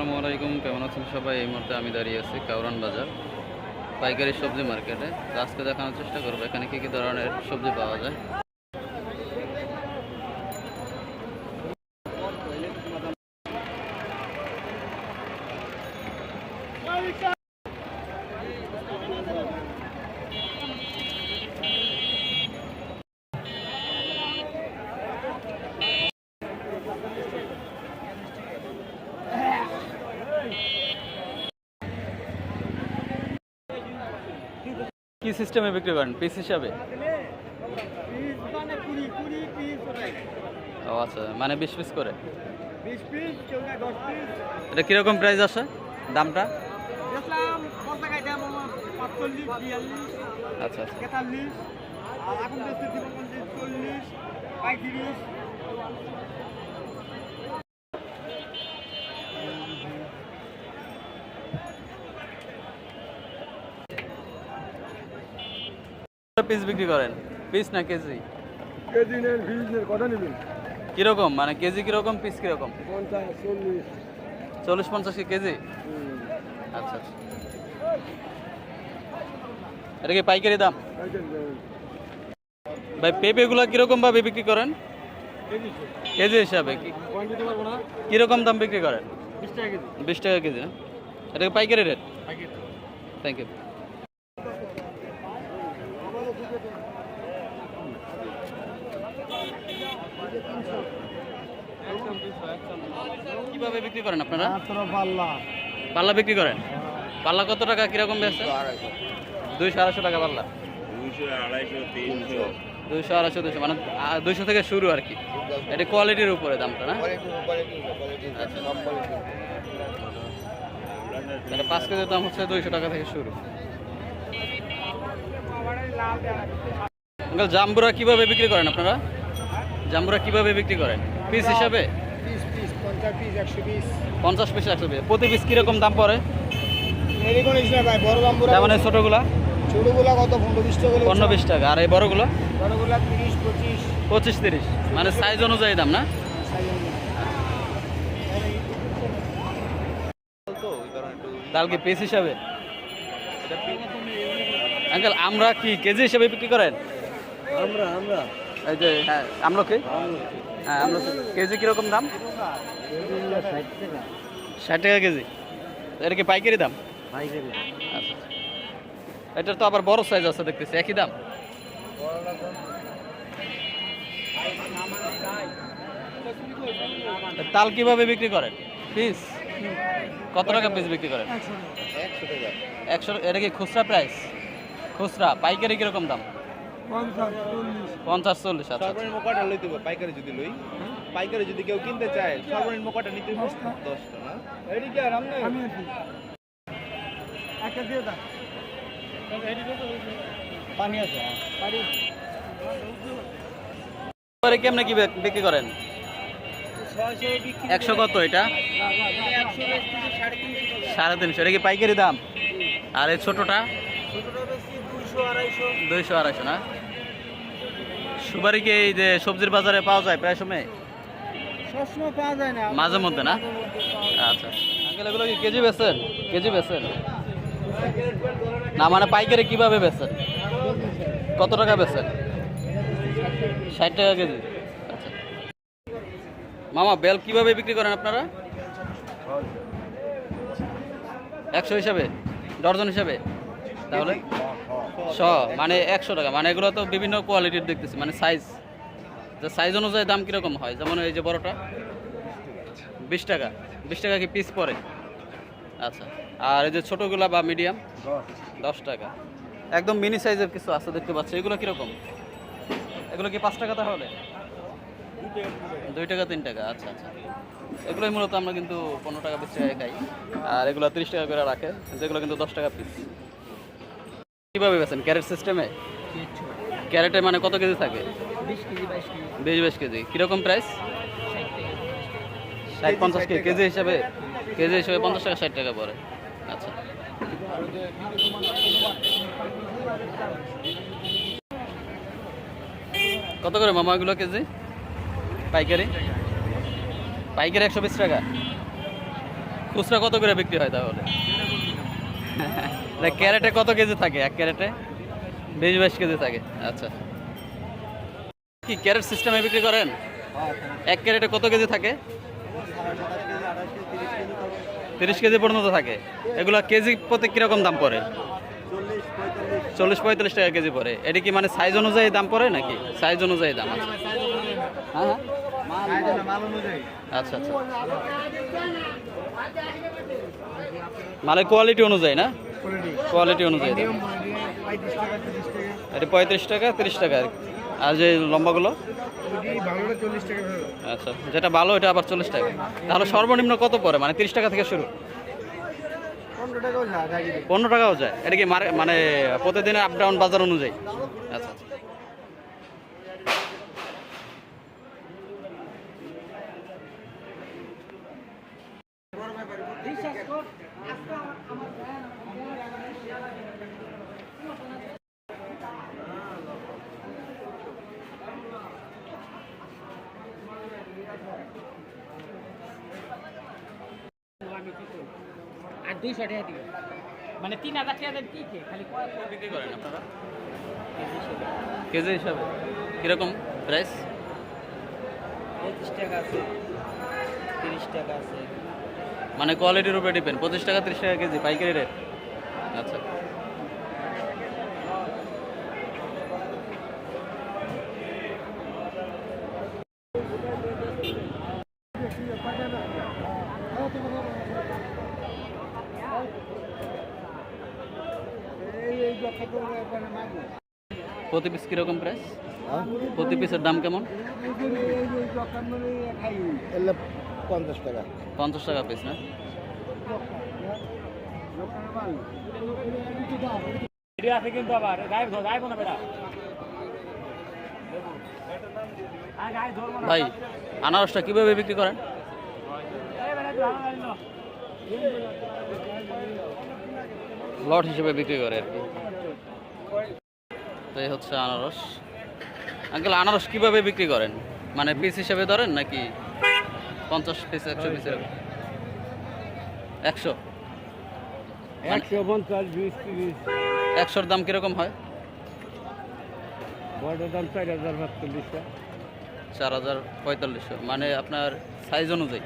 আসসালামু আলাইকুম, কেমন আছেন সবাই? এই মুহূর্তে আমি দাঁড়িয়ে আছি কাউরান বাজার, পাইকারি সবজি মার্কেটে। আজকে দেখানোর চেষ্টা করব, এখানে কী কী ধরনের সবজি পাওয়া যায়। কি সিস্টেমে বিক্রি করেন পিস হিসাবে? ও আচ্ছা মানে বিশ পিস করে? এটা কীরকম প্রাইস আসে, দামটা? আচ্ছা আচ্ছা তেতাল্লিশ আর এখন বেশি দিব পঞ্চাশ চল্লিশ পঁয়ত্রিশ পিস বিক্রি করেন? পিস না কেজি? কেজি নেন বিশ নেন কত নেবেন? কীরকম? মানে কেজি কীরকম পিস কীরকম? চল্লিশ। পঞ্চাশ কেজি? আচ্ছা আচ্ছা। এটা কি পাইকারি দাম? ভাই পেঁপেগুলো কীরকম ভাবে বিক্রি করেন? কেজি হিসাবে। কীরকম দাম বিক্রি করেন? বিশ টাকা কেজি। বিশ টাকা কেজি না? এটা পাইকারি রেট? থ্যাংক ইউ কীভাবে বিক্রি করেন আপনারা? পাল্লা। পাল্লা বিক্রি করেন? পাল্লা কত টাকা? কীরকম বেচছে দুইশো আড়াইশো টাকা পাল্লা। দুইশো আড়াইশো তিনশো। দুইশো আড়াইশো দুইশো। মানে দুইশো থেকে শুরু আর কি। এটা কোয়ালিটির উপরে দামটা না? আচ্ছা। মানে পাঁচ কেজির দাম হচ্ছে দুইশো টাকা থেকে শুরু। জাম্বুরা কীভাবে বিক্রি করেন আপনারা? জাম্বুরা কীভাবে বিক্রি করেন? পিস হিসাবে? পঞ্চাশ পিস একশো পিস। প্রতি পিস কীরকম দাম পড়ে? এরকম হিসেবে ভাই বড় বাম্বুরা যেমন এই ছোটোগুলা? ছোটগুলা কত? পনেরো বিশ টাকা পনেরো বিশ টাকা। আর এই বড়গুলো? বড়গুলা তিরিশ পঁচিশ। পঁচিশ তিরিশ। মানে সাইজ অনুযায়ী দাম না? ডাল কি পিস হিসাবে? আঙ্কেল আমরা কি কেজি হিসাবে বিক্রি করেন? আমরা আমরা। এই যে হ্যাঁ আমরা কি হ্যাঁ আমরা কেজি কীরকম দাম? ষাট টাকা কেজি। এটা কি পাইকারি দাম? আচ্ছা। এটার তো আবার বড় সাইজ আছে দেখতেছি, একই দাম? তাল কীভাবে বিক্রি করেন? পিস? কত টাকা পিস বিক্রি করেন? একশো এটা কি খুচরা প্রাইস খুচরা। পাইকারি কীরকম দাম? পঞ্চাশ চল্লিশ। আচ্ছা আচ্ছা। সর্বনিম্ন কটা লইতে হবে? পাইকারি যদি লই। পাইকারি যদি কেউ কিনতে চায় সর্বনিম্ন কটা নিতে হবে? দশটা। না? এদিকে আর আমি আমি একটা দিয়ে দাও। পানি আছে পানি। পরে কেমনে কি বিক্রি করেন? একশো কত এটা? সাড়ে তিনশো এটা কি পাইকারি দাম? আর এই ছোটোটা? ছোটোটা দুইশো আড়াইশো। দুইশো আড়াইশো না? সুপারি কি এই যে সবজির বাজারে পাওয়া যায় প্রায় সময়? সবসময় পাওয়া যায় না। মাঝে মধ্যে না? আচ্ছা। আঙ্কেল এগুলো কি কেজি বেচেন? কেজি বেচেন? না মানে পাইকারি কীভাবে বেচেন? কত টাকা বেচেন? ষাট টাকা কেজি। আচ্ছা। মামা বেল কীভাবে বিক্রি করেন আপনারা? একশো হিসাবে? ডর্জন হিসাবে? তাহলে? শ মানে একশো টাকা। মানে এগুলো তো বিভিন্ন কোয়ালিটির দেখতেছি মানে সাইজ যে সাইজ অনুযায়ী দাম কীরকম হয়? যেমন এই যে বড়টা। বিশ টাকা। বিশ টাকা কি পিস পড়ে? আচ্ছা। আর এই যে ছোটোগুলা বা মিডিয়াম দশ টাকা। একদম মিনি সাইজের কিছু আছে দেখতে পাচ্ছি। এগুলো কীরকম? এগুলো কি পাঁচ টাকা তাহলে? দুই টাকা, তিন টাকা। আচ্ছা আচ্ছা। এগুলোই মূলত আমরা কিন্তু পনেরো টাকা টাকায় খাই। আর এগুলো তিরিশ টাকা করে রাখে। যেগুলো কিন্তু দশ টাকা পিস কীভাবে বেছেন ক্যারেট সিস্টেমে? ক্যারেটে মানে কত কেজি থাকে? বিশ বাইশ কেজি। কীরকম প্রাইস? ষাট পঞ্চাশ কেজি কেজি হিসাবে কেজি হিসাবে পঞ্চাশ টাকা ষাট টাকা পড়ে। আচ্ছা। কত করে মামা এগুলো কেজি? পাইকারি? পাইকারি একশো বিশ টাকা। খুচরা কত করে বিক্রি হয় তাহলে? ক্যারেটে কত কেজি থাকে? এক ক্যারেটে? বিশ বাইশ কেজি থাকে। আচ্ছা। কি ক্যারেট সিস্টেমে বিক্রি করেন? এক ক্যারেটে কত কেজি থাকে? তিরিশ কেজি পর্যন্ত থাকে। এগুলো কেজি প্রতি কীরকম দাম পড়ে? চল্লিশ পঁয়তাল্লিশ টাকা কেজি পড়ে। এটা কি মানে সাইজ অনুযায়ী দাম পড়ে নাকি? সাইজ অনুযায়ী দাম আছে। হ্যাঁ হ্যাঁ। আচ্ছা আচ্ছা। মানে কোয়ালিটি অনুযায়ী না? কোয়ালিটি অনুযায়ী এটা পঁয়ত্রিশ টাকা, তিরিশ টাকা আর যে লম্বাগুলো? আচ্ছা যেটা ভালো, এটা আবার চল্লিশ টাকা। তাহলে সর্বনিম্ন কত পরে মানে তিরিশ টাকা থেকে শুরু। পনেরো টাকাও যায়। এটা কি মানে প্রতিদিনের আপ ডাউন বাজার অনুযায়ী? আচ্ছা আচ্ছা। আর দুইশো টাকা দিবে মানে তিন হাজার টাকা দেন কি খেয়ে খালি বিক্রি করেন আপনারা? কেজি হিসাবে। কীরকম প্রাইস পঁচিশ টাকা আছে। তিরিশ টাকা আছে। মানে কোয়ালিটির উপরে ডিপেন্ড পঁচিশ টাকা তিরিশ টাকা কেজি পাইকারি রেট আচ্ছা। প্রতি পিস কীরকম প্রাইস প্রতি পিসের দাম কেমন? পঞ্চাশ টাকা। পঞ্চাশ টাকা পিস না? আছে কিন্তু আবার। বেটা। ভাই আনারসটা কীভাবে বিক্রি করেন। লট হিসেবে বিক্রি করে আর কি। তো এই হচ্ছে আনারস। আঙ্কেল আনারস কীভাবে বিক্রি করেন? মানে পিস হিসেবে ধরেন নাকি পঞ্চাশ পিস একশো পিস একশো? মানে একশো পঞ্চাশ বিশ তিরিশ। একশোর দাম কীরকম হয়? বড় দাম চার হাজার চার হাজার পঁয়তাল্লিশশো। মানে আপনার সাইজ অনুযায়ী?